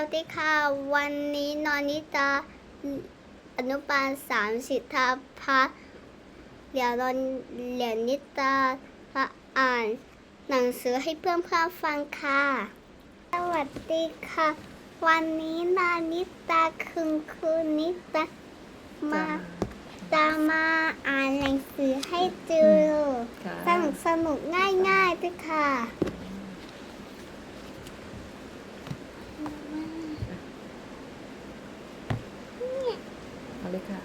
วัสดีค่ะ วันนี้นอนนิตาอนุบาลสามสิทธาพัฒน์เดี๋ยวนอนเหรียญนิตามาอ่าน หนังสือให้เพื่อนเพื่อนๆฟังค่ะ สวัสดีค่ะ วันนี้นานิตาคุณครูนิตามาจะมาอ่านหนังสือให้ดูค่ะสนุกสนุกง่ายง่ายๆด้วยค่ะ เอาเลยค่ะ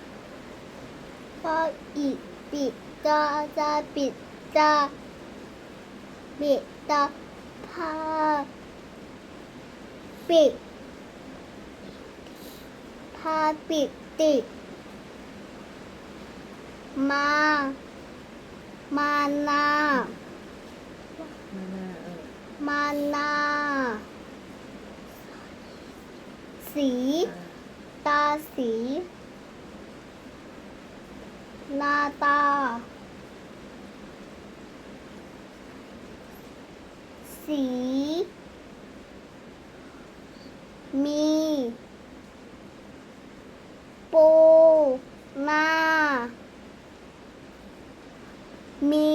พออีกปิดจอจะปิดจอปิดจอพาปิดพาปิดติดมา มานามาหน้าสี ตาสี หน้าตา สี มี ปูนา มี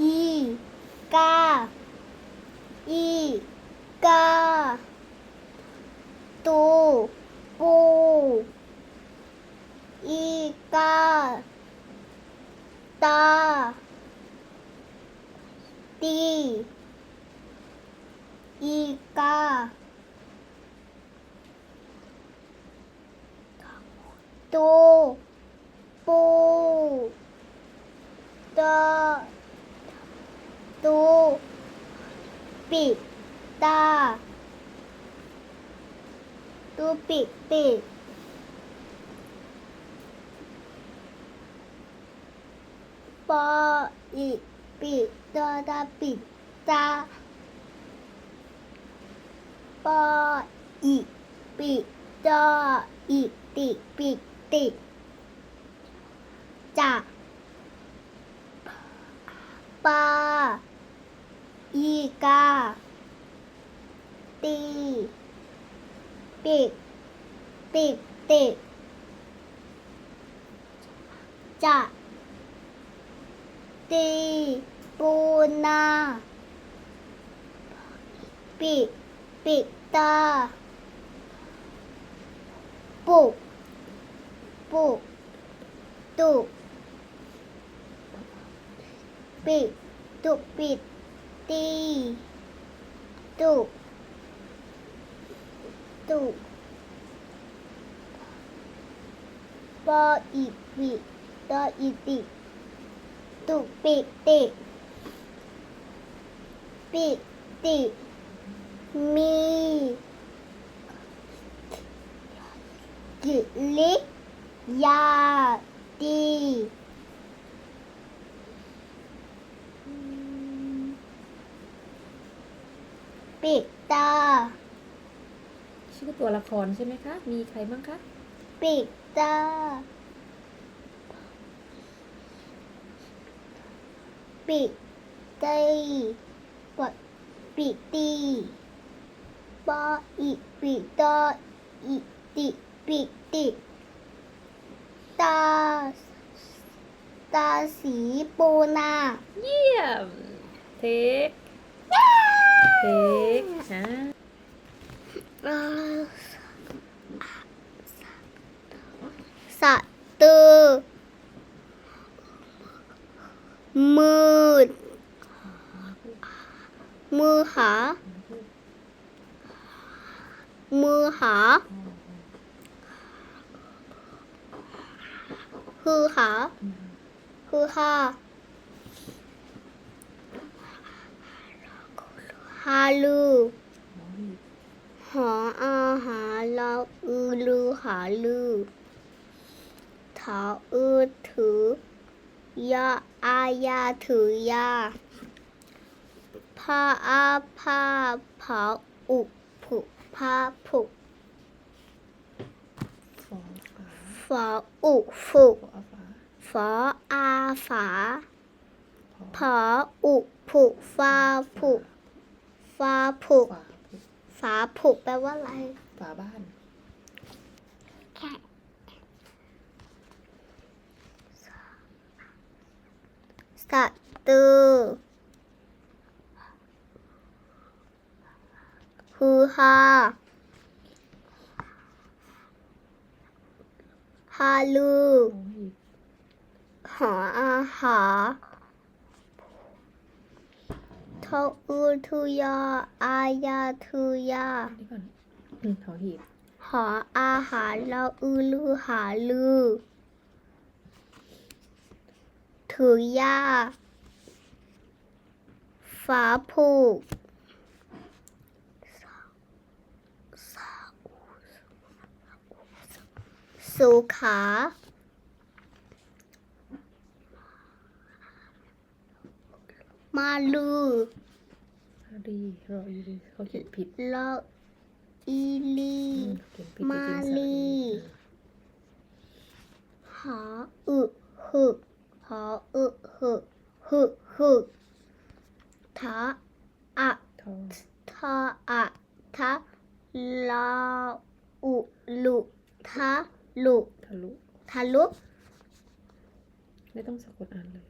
อี กา อี กา ตูปู อีกา ตาตีอีกาตูปูตาตูปิดตาตูปิดปิด ปออีปิดตอตาปิดตาปออีปิดตออีติปิติจะปาอีกาตีปิดปิดติดจะ ตีปูนาปิดปิดตาปุกปุกตุกปิดตุกปิดตีตุกตุกปออีปิตออีติ ตุกปิดติปิดติมีกิลิยาตีอืมปิดตา ชื่อตัวละครใช่ไหมคะ มีใครบ้างคะ ปิดตา ปิตีปดปิตีปออีปิตออีติปิติตาตาสีปูนาเยี่ยม เทคเทคฮะสะตือ มืด มือหา มือหา คือหา คือหาฮาลูหออาหาเราอือลือหาลือถาอือถือ ยาอายาถือยาพาอาพาผาอุผุพาผุฟอฟ้าฝาอุฝุฟอฟ้าฝาอาฝาพอผาอุผุฟาผุฟาผุฟ้าผุฝาผุแปลว่าอะไรฝาบ้าน สัตือฮือฮาฮาลูโอ้ยหออาหาทออูทุยาอายาทุยานี่ก่อนอืมหอหีบหออาหารเราอือลือหาลือ ถือยาฝาผูกสุขามาลือดีรออีดีเขาเขียนผิดลออีลีมาลีหาอึหึหา อึหึหึหึทาอะทอทาอะทะลาอุลุทะลุทะลุทะลุไม่ต้องสะกดอ่านเลย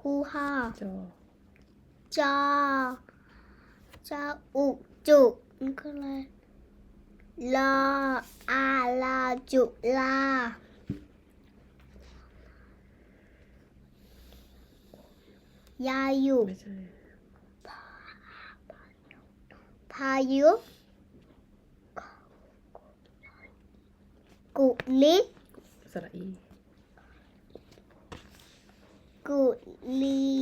คูฮาจอจาจาอุจุมันคืออะไรลาอาลาจุลา ยายุไม่ใช่พายุกุลิสระอีกุลี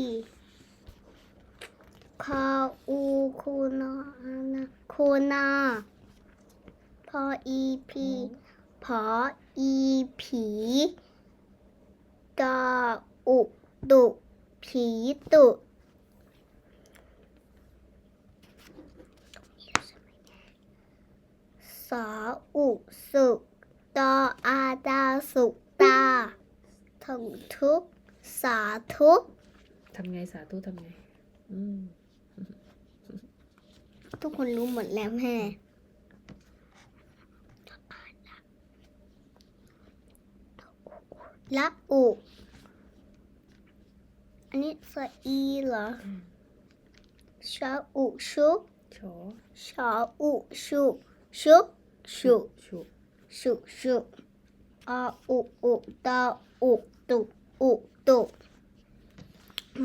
คาอูคูนาอานาโคนาพออีพีพออี ผีกาอุดุผีตุสาอุสุตออาดาสุตาถึงทุก สาธุทำไงสาธุทำไง อืม ทุกคนรู้หมดแล้วแม่ละอุ อันนี้สะอีเหรออืมชาอุชุชอชาอุชุชุชุชุชุชุอาอุอุตาอุตุอุตุ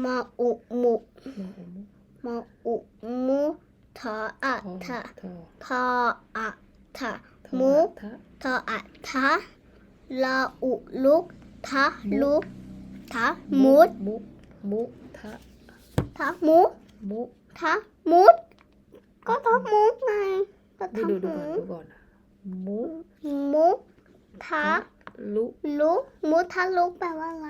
มาอุมุมออมุมาอุมุทาอะทอทะทอทาอะทะทอมุทะทาอะทะลาอุลุกทะลุทะมุด มุมุทะทะมุมุทะมุด ก็ทะมุดไงก็นี่ทะดูดูมุก่อนดดูก่อนมุมุทะลุลุมุทะลุแปลว่าอะไร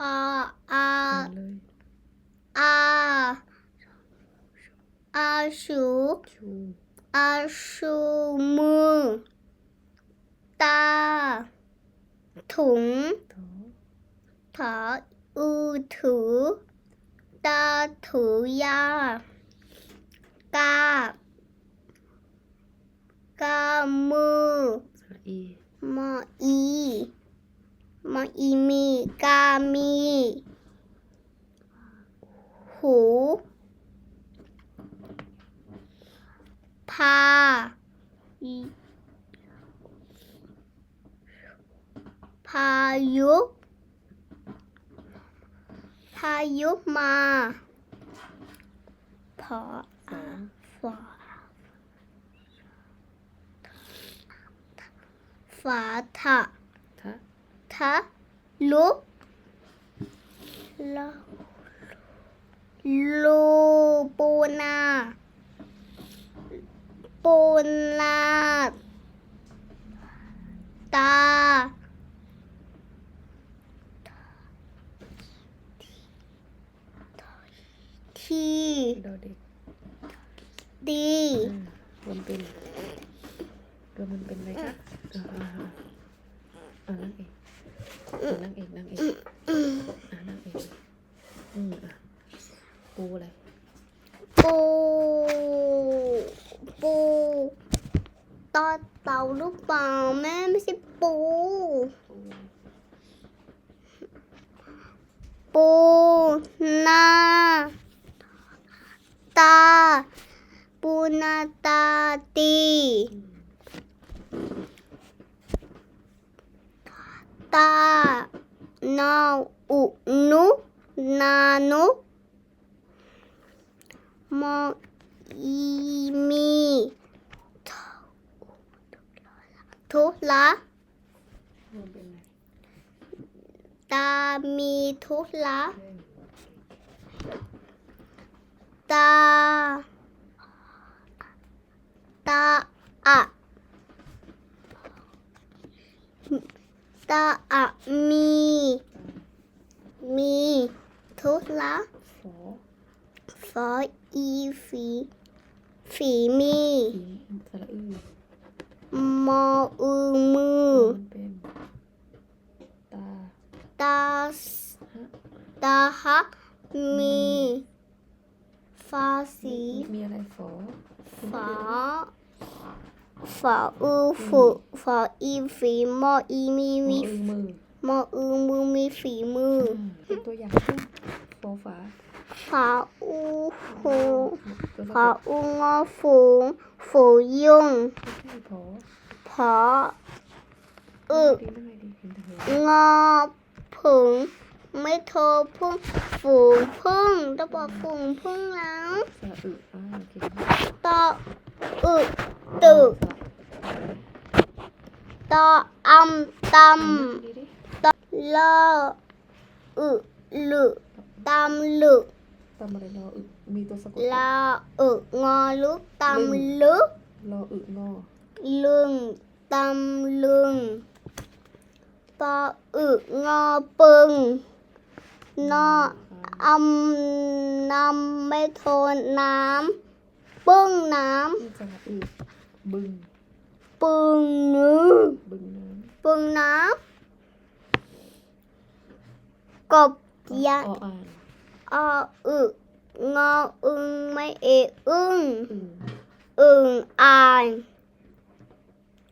อาอาอ่านเลยอา อาชูชูอาชูมือตาถุงทอถาอือถือตาถือยา กา กามือ สระอี มออีมออีมีกามี หู พาพายุพายุมาพอสองฝาฝาถะทะทะลุลลูปูนา ปูนาตา ทีดอเด็กดีอ่ารวมเป็นตัวมมันเป็นอะไรคะอ่าอ่าอ่านั่งเองนั่งเองนั่งเองอ่านั่งเองอืมอะปูอะไร ปูปูต่อเต่าหรือเปล่าแม่ไม่ใช่ปู ปู ปูนาตา ปูนาตาตี อืม ตานาอุนุ นานุมออีมีทุละมัน ทุละเล่นตาตาอะตาอะมีมีทุละฝอฟออีฝีฝีมีสระอืมออือมือตาตาฮะตาฮักมีฟาสีมีอะไรฝอฝาฝอือฝึฝาอีฝีมออีมีมีมีมือ มออือมือมีฝีมืออืมเป็นตัวอย่างขึ้นฟอฝาฝาอูหูตัวสะฝากดอูงอฝูงฝูยุงไม่ใช่ผอผออึดีนั่งไงดีเห็นเธองอผึ่งไม่โทรพึ่งฝูงพึ่งต้องบอกฝูงพึ่งแล้วสระอึอ่าโอเคตออึตึกตออำตอืมดีดิำตอ ลออึลึตำลึ ตำอะไรรออึมีตัวสะกด ลาอึงอลุตำลึก รออึงอ ลึงตำลึงปออึงอปึงนออำนำไม่โทนน้ำปึ้งน้ มีสระอึบึง ำปึ้งนื้อ บึงน้ ปึ้งน้ำ กบำยะออ่านออึงออึงไม่เออึ้งอึ่งอึ่งอ่าน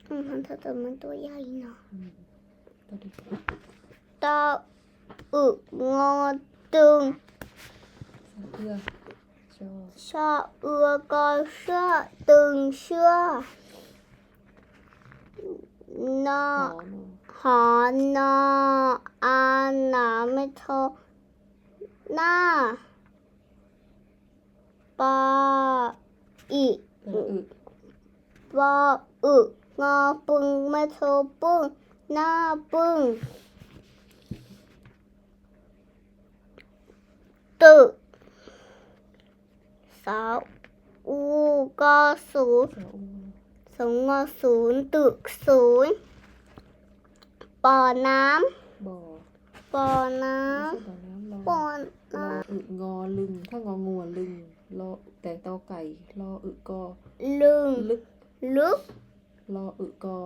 อืมมันเธอแต่มันตัวใหญ่เนาะอืมตัวดีตออึงอตึงสระเอื้อชอชอเอือกอเชื่อตึงเชื่อนอ หอนอหอนออาหนาไม่โทหน้าปออีสระอึปออึงอปึงไม่โทปึ้งหน้าปึ้งตึกสาวอูกอสูนสระอูสงงอศูนย์ตึกศูนย์ ป่อน้บ่อำป่อน้ไม่ใช่บ่อน้ำรอำป่อรน้ออึงอลึง ถ้างองัวลึงรอแต่ตอไก่รออึกอำลึงลึกลึกรออึกอ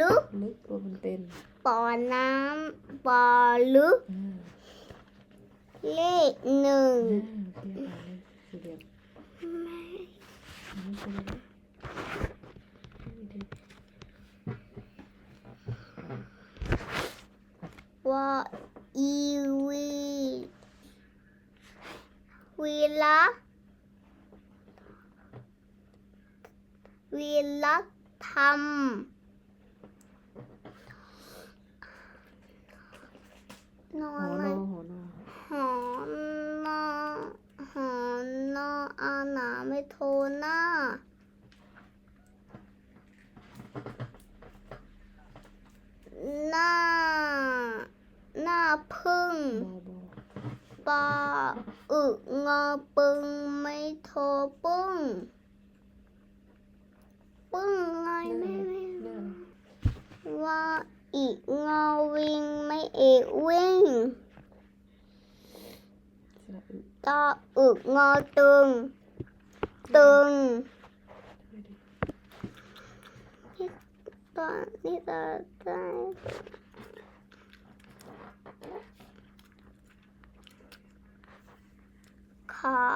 ลึกลึกตัวมันเป็นป่อน้ำป่อลึก อ่าเลขหนึ่งอ่าเรียกอะไรสี่เหลี่ยมอันนี้เป็นอะไรไม่ ว่าอีวีวีละวีละทำนอหอนไหมอหอนอหอนอหอนออาหนาไม่โทหน้าหน้า หน้าพึ่งบอบอปออึงอปึงไม่โทปึ้ง ปึ้งไงไม่ไม่หน้าว่าอีงอวิ่งไม่เอกวิ่งสระอึตออึงอตึง ตึงไม่ดีนี่ตอนนี่ตอน ขา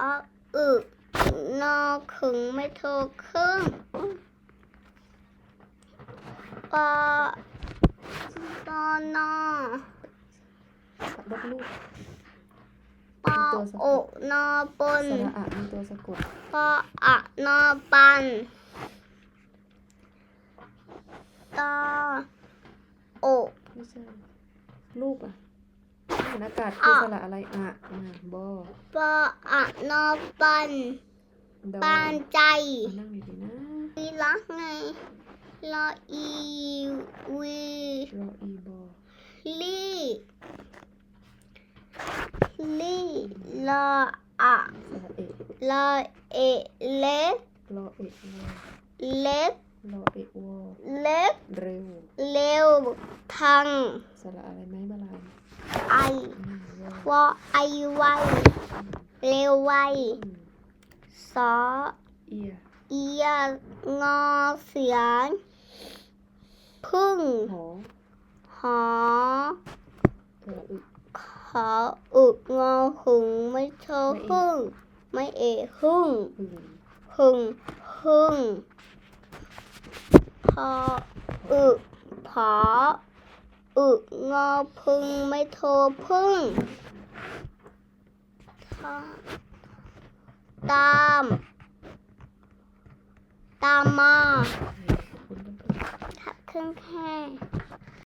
อึนอขึงไม่โทรครึ่งปอตอนอลบลูกปอโอนอปนสระอะมีตัวสะกดปออะนอปันตอโอลูกอะ เห็นอากาศคือสระอะไรอะอ่าบอปออะนอปันดอปานใจเอานั่งดีๆนะลีละไงลออีวีรออีบอลีลีลออะสระเอะลอเอเล็กรอเอะวอเล็กรอเอะวอเล็กเร็วเร็วทังสระอะไรไหมบาลาน ไออืมวอวอไอไวเร็วไวอืมสอเอียเอียงอเสียง พึ่ง หอหอสระอึขออึกงอหึงไม่โชว์พึ่งไม่เอะหึ่งอึ่งหึ่งหึ่งพออึผอ อึงอพึงไม่โทรพึ่ง ตาม ตามมาทับเครื่องแค่